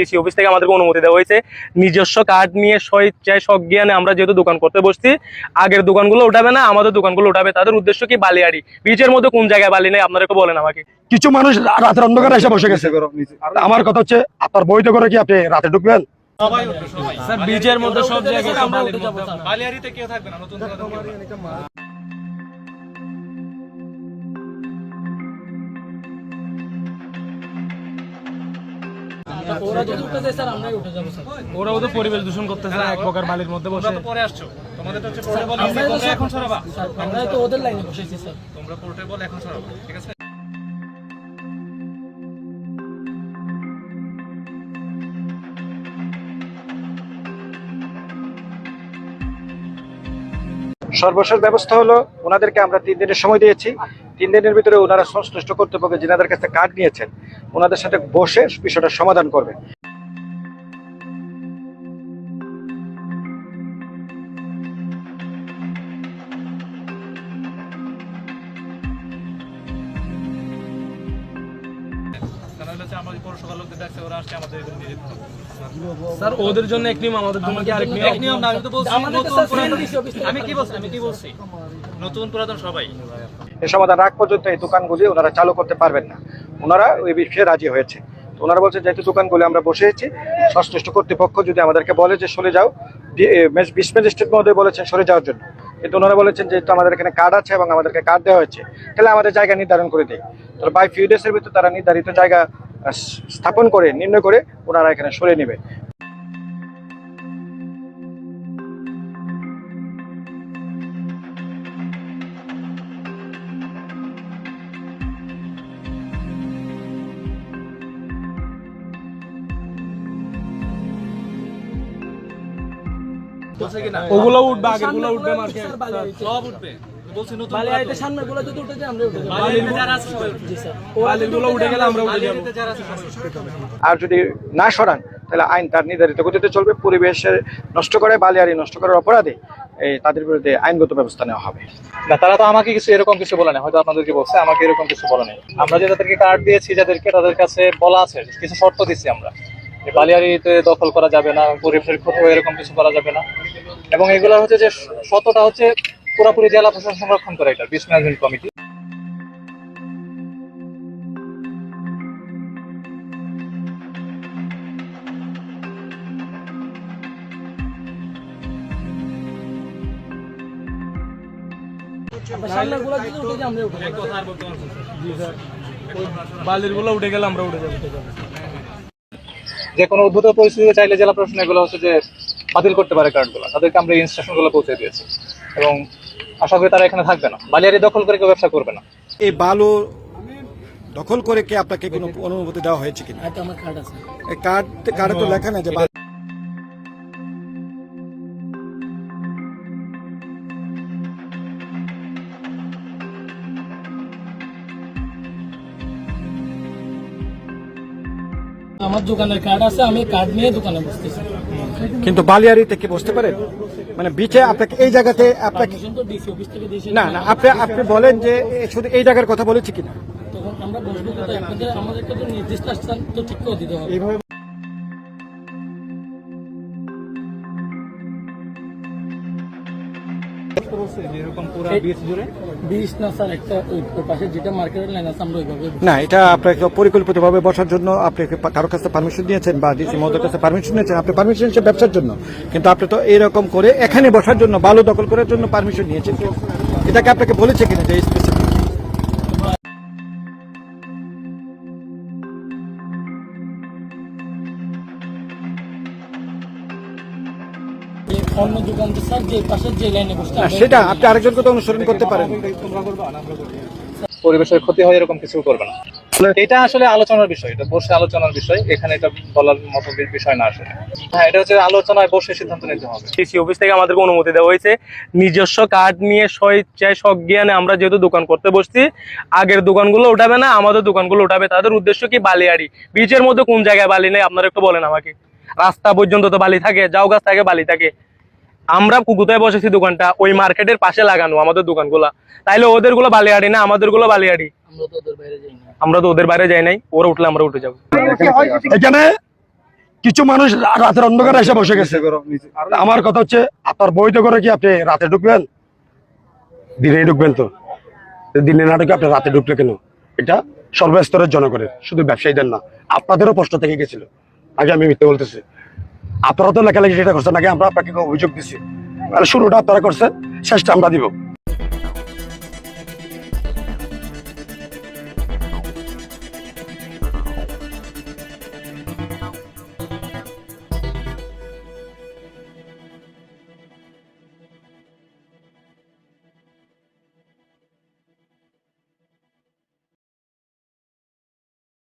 DC office থেকে আমাদেরকে অনুমতি দেওয়া হয়েছে। নিজস্ব কার্ড নিয়ে স্বইচ্ছায় সজ্ঞানে আমরা যেহেতু দোকান করতে বসছি আগের দোকানগুলো উঠাবে না আমাদের দোকানগুলো উঠাবে। তাদের উদ্দেশ্য কি? বালিয়াড়ি। বিচের মধ্যে কোন জায়গায় বালি নেই? আপনারা বলেন আমাকে। কিছু মানুষ রাতের অন্ধকারে এসে বসে গেছে। আমার কথা হচ্ছে আপনার বৈধ করে কি আপনি রাতে ঢুকবেন? স্যার বিচের মধ্যে সব জায়গায় বালিয়ারিতে কেউ থাকবে না? নতুন ওরা যদি উঠে যায় স্যার আমরাই উঠে যাব স্যার। ওরা ওদের পরিবেশ দূষণ করতেছে এক প্রকার বালির মধ্যে বসে। পরে আসছো। তোমাদের তো হচ্ছে পরে বল আমরাই তো তোমরা স্যার- এখন সরাবা। স্যার, তো ওদের লাইনে বসেছি স্যার। তোমরা পোর্টে এখন সরাবা ঠিক আছে? সর্বশেষ ব্যবস্থা হলো ওনাদেরকে আমরা তিন দিনের সময় দিয়েছি। তিন দিনের ভিতরে ওনারা সংশ্লিষ্ট কর্তৃপক্ষ যিনাদের কাছে কার্ড নিয়েছেন ওনাদের সাথে বসে বিষয়টা সমাধান করবে আমাদের পৌরসভা লোকদের ওরা আসছে আমাদের এগুলো নিয়ে যেতে হবে। স্যার ওদের জন্য এক নিয়ম আমাদের জন্য কি আরেক নিয়ম। এক নিয়ম না আমি তো বলছি নতুন স্যার পুরাতন- ডিসি অফিস থেকে আমি কি বলছি আমি কি বলছি? নতুন পুরাতন সবাই। এই সমাধান রাখ পর্যন্ত এই দোকানগুলি ওনারা চালু করতে পারবেন না। ওনারা ওই বিষয়ে রাজি হয়েছে। তো ওনারা বলছে, যেহেতু দোকানগুলি আমরা বসেছি সংশ্লিষ্ট কর্তৃপক্ষ যদি আমাদেরকে বলে যে সরে যাও বিশ ম্যাজিস্ট্রেট মহোদয় বলেছেন সরে যাওয়ার জন্য। কিন্তু ওনারা বলেছেন যেহেতু আমাদের এখানে কার্ড আছে এবং আমাদেরকে কার্ড দেওয়া হয়েছে, তাহলে আমাদের জায়গা নির্ধারণ করে দেয় তাহলে বাই ফিউ ডেসের ভিতরে তারা নির্ধারিত জায়গা স্থাপন করে, নির্ণয় করে ওনারা এখানে সরে নেবে। ওগুলো উঠবে আগেরগুলো উঠবে মার্কেট স্যার, বালিয়াড়িতে। সব উঠবে। বলছি নতুন বালিয়াড়িতে সামনেরগুলো যদি উঠে যায় আমরা উঠে যাব। বালিয়ারিতে যারা আছে জি স্যার। বালিরগুলো উঠে গেলে আমরা উঠে যাব। বালিয়ারিতে যারা আছে সবাই উঠবে। আর যদি না সরান তাহলে আইন তার নির্ধারিত গতিতে চলবে পরিবেশের নষ্ট করে বালিয়ারি নষ্ট করার অপরাধে এই তাদের বিরুদ্ধে আইনগত ব্যবস্থা নেওয়া হবে। না তারা তো আমাকে কিছু এরকম কিছু বলে না হয়তো আপনাদেরকে বলছে আমাকে এরকম কিছু বলে নেই। আমরা যে তাদেরকে কার্ড দিয়েছি যাদেরকে তাদের কাছে বলা আছে কিছু শর্ত দিচ্ছি আমরা। বালিয়ারিতে দখল করা যাবে না পরিবেশের ক্ষতি হয় এরকম কিছু করা যাবে না। এবং এগুলো হচ্ছে যে শতটা হচ্ছে পুরোপুরি জেলা প্রশাসন সংরক্ষণ করে এটা বিশ ম্যানেজমেন্ট কমিটি। আমরা সামনেরগুলো উঠে যায় আমরা উঠে উঠে গেলে আমরা উঠে যাব। যে কোনো উদ্ভূত পরিস্থিতিতে চাইলে জেলা প্রশাসন এগুলো হচ্ছে যে বাতিল করতে পারে কার্ডগুলো তাদেরকে আমরা এই ইনস্ট্রাকশনগুলো পৌঁছে দিয়েছি। এবং আশা করি তারা এখানে থাকবে না। বালিয়ারি দখল করে কেউ ব্যবসা করবে না। এই বালু দখল করে কি আপনাকে কোনো অনুমতি দেওয়া হয়েছে কিনা? কার্ড আছে। কার্ড কার্ডে তো লেখা না যে আমার দোকানের কার্ড আছে আমি কার্ড নিয়ে দোকানে বসতেছি। কিন্তু বালিয়ারিতে কি বসতে পারেন? মানে বিচে আপনাকে এই জায়গাতে আপনাকে না না আপনি আপনি বলেন যে শুধু এই জায়গার কথা বলেছি কিনা। তখন আমরা বসবো কোথায়? আপনাদের আমাদেরকে তো নির্দিষ্ট স্থান তো ঠিক করে দিতে হবে। না এটা আপনাকে পরিকল্পিতভাবে বসার জন্য আপনি কারও কাছে পারমিশন নিয়েছেন বা ডিসি মহোদয়ের কাছে পারমিশন নিয়েছেন, আপনি পারমিশন নিয়েছেন ব্যবসার জন্য। কিন্তু আপনি তো এরকম করে এখানে বসার জন্য, বালু দখল করার জন্য পারমিশন নিয়েছেন। এটাকে আপনাকে বলেছে কিনা যে অন্য দোকান তো স্যার যে পাশে যে লাইনে বসতে সেটা আপনি আরেকজনকে তো অনুসরণ করতে পারেন। পরিবেশের ক্ষতি হয় এরকম কিছু করবে না। এটা আসলে আলোচনার বিষয় এটা বসে আলোচনার বিষয় এখানে এটা বলার মতো বিষয় না আসলে। হ্যাঁ এটা হচ্ছে আলোচনায় বসে সিদ্ধান্ত নিতে হবে। ডিসি অফিস থেকে আমাদেরকে অনুমতি দেওয়া হয়েছে। নিজস্ব কার্ড নিয়ে স্বইচ্ছায় সজ্ঞানে আমরা যেহেতু দোকান করতে বসছি আগের দোকানগুলো উঠাবে না আমাদের দোকানগুলো উঠাবে তাদের উদ্দেশ্য কি? বালিয়াড়ি। বিচের মধ্যে কোন জায়গায় বালি নেই? আপনারা একটু বলেন আমাকে। রাস্তা পর্যন্ত তো বালি থাকে যাও গাছ থাকে বালি থাকে। আমরা কুকুতায় বসেছি দোকানটা ওই মার্কেটের পাশে লাগানো আমাদের দোকান দোকানগুলা। তাইলে ওদেরগুলো বালিয়াড়ি না? আমাদেরগুলো বালিয়াড়ি। আমরা তো ওদের বাইরে যাই না। আমরা তো ওদের বাইরে যাই নাই। ওরা উঠলে আমরা উঠে যাব। এখানে কিছু মানুষ রাতের অন্ধকারে এসে বসে গেছে। আমার কথা হচ্ছে আপনার বৈধ করে কি আপনি রাতে ঢুকবেন? দিনে ঢুকবেন তো? তো দিনে না ঢুকে আপনি রাতে ঢুকলে কেন? এটা সর্বস্তরের জনগণের শুধু ব্যবসায়ীদের না আপনাদেরও প্রশ্ন থেকে গেছিল। আগে আমি মিথ্যে বলতেছি। আপনারা তো লেখালেখি সেটা করছেন নাকি আমরা আপনাকে অভিযোগ মানে শুরুটা আপনারা করছেন, শেষটা আমরা দিব।